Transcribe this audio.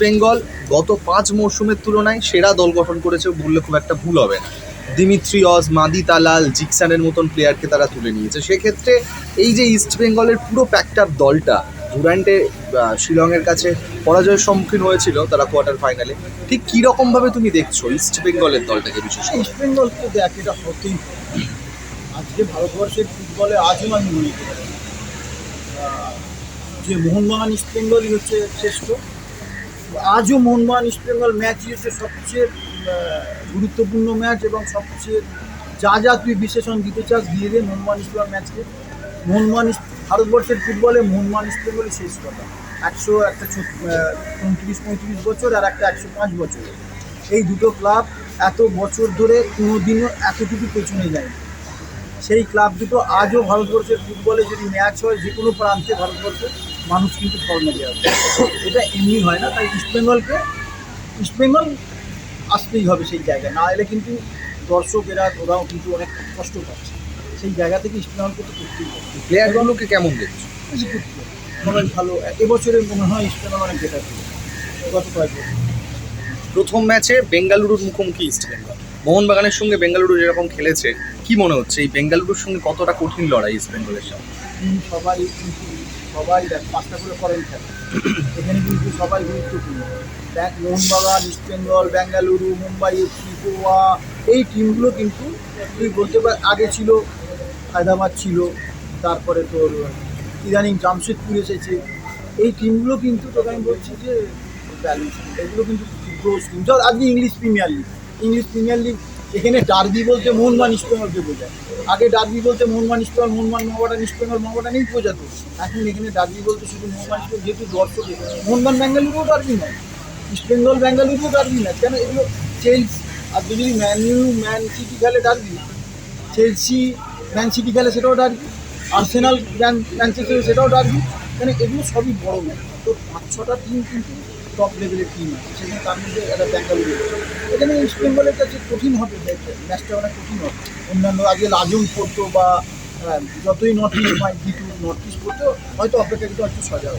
বেঙ্গল গত পাঁচ মরশুমের তুলনায় সেরা দল গঠন করেছে বললে খুব একটা ভুল হবে না। দিমিত্রিয়স মাদি তালাল জিকসানের মতন প্লেয়ারকে তারা তুলে নিয়েছে। সেক্ষেত্রে এই যে ইস্ট বেঙ্গলের পুরো প্যাকটার দলটা ডুরান্টে শিলংয়ের কাছে পরাজয়ের সম্মুখীন হয়েছিল তারা কোয়ার্টার ফাইনালে ঠিক কীরকমভাবে তুমি দেখছ ইস্ট বেঙ্গলের দলটাকে বিশেষ ইস্ট বেঙ্গল তো দেখ, এটা হতেই আজকে ভারতবর্ষের ফুটবলে আজও আমি মনে করি। যে মোহনবাগান ইস্ট বেঙ্গলই হচ্ছে শ্রেষ্ঠ আজও মোহনবাগান ইস্ট বেঙ্গল ম্যাচই হচ্ছে সবচেয়ে গুরুত্বপূর্ণ ম্যাচ এবং সবচেয়ে যা যা তুই বিশেষণ দিতে চাস দিয়ে দে ইস্ট বেঙ্গল ম্যাচকে মোহনবাগান ভারতবর্ষের ফুটবলে মোহনবাগান ইস্ট বেঙ্গলই শেষ কথা। একশো একটা চৌত্রিশ পঁয়ত্রিশ বছর আর একটা একশো পাঁচ বছর। এই দুটো ক্লাব এত বছর ধরে কোনোদিনও এতটুকু পেছনে যায়নি। সেই ক্লাব দুটো আজও ভারতবর্ষের ফুটবলে যদি ম্যাচ হয় যে কোনো প্রান্তে ভারতবর্ষে মানুষ কিন্তু ফর্মে দেওয়া এটা এমনি হয় না তাই ইস্টবেঙ্গলকে ইস্টবেঙ্গল আসতেই হবে সেই জায়গায় না এলে কিন্তু দর্শকেরা ওরাও কিন্তু অনেক কষ্ট পাচ্ছে। সেই জায়গা থেকে ইস্টবেঙ্গলকে তো করতেই হবে। প্লেয়ারগুলোকে কেমন দেখছ? সবাই ভালো। এবছরে মনে হয় ইস্টবেঙ্গল অনেক বেটার গত কয়েক বছর। প্রথম ম্যাচে বেঙ্গালুরুর মুখোমুখি ইস্ট বেঙ্গল মোহনবাগানের সঙ্গে বেঙ্গালুরু যেরকম খেলেছে কি মনে হচ্ছে? এই বেঙ্গালুরুর সঙ্গে কতটা কঠিন লড়াই ইস্ট বেঙ্গলের সাথে? সবাই কিন্তু সবাই দেখ, পাঁচটা করে করেন খেলে এখানে কিন্তু সবাই গুরুত্বপূর্ণ। দেখ, Mohun Bagan East Bengal Bengaluru, Mumbai, FC, Goa, এই টিমগুলো কিন্তু তুই বলতে পার, আগে ছিল, হায়দ্রাবাদ ছিল, তারপরে তোর ইদানিং জামশেদপুর এসেছে। এই টিমগুলো কিন্তু তোকে আমি বলছি যে ব্যালেন্স এগুলো কিন্তু গ্রোস টিম আজকে English Premier League English Premier League এখানে ডার্বি বলতে মোহনবান ইস্টবেঙ্গলকে বোঝায়। আগে ডার্বি বলতে মোহনবান ইস্টবেঙ্গল মোহনবান মহাবাটান ইস্টবেঙ্গল মহাবাটানেই বোঝাতো এখন এখানে ডার্বি বলতে শুধু মোহনবান ইস্টবেঙ্গল যেহেতু দর্শক মোহনবান বেঙ্গালুরুও ডার্বি নয় ইস্টবেঙ্গল বেঙ্গালুরুও ডার্বি না কেন? এগুলো চেলস। আর যদি ম্যান ইউ ম্যান সিটি খেলে ডার্বি, চেলসি, ম্যান সিটি খেলে সেটাও ডার্বি, আর্সেনাল, ম্যান, ম্যানচেস্টার সেটাও ডার্বি। মানে এগুলো সবই বড় ম্যাচ তো পাঁচ ছটা টিম কিন্তু টপ লেভেলের টিম আছে। সেখানে তার মধ্যে একটা ব্যাঙ্গালুরু। এখানে ইস্ট বেঙ্গলের কাছে কঠিন হবে ম্যাচটা অনেক কঠিন হবে। অন্যান্য আগে লাজুন পড়তো বা যতই নর্থ ইস্ট হয় দিত নর্থ ইস্ট পড়তো, হয়তো অপেক্ষাকৃত একটু সজাগ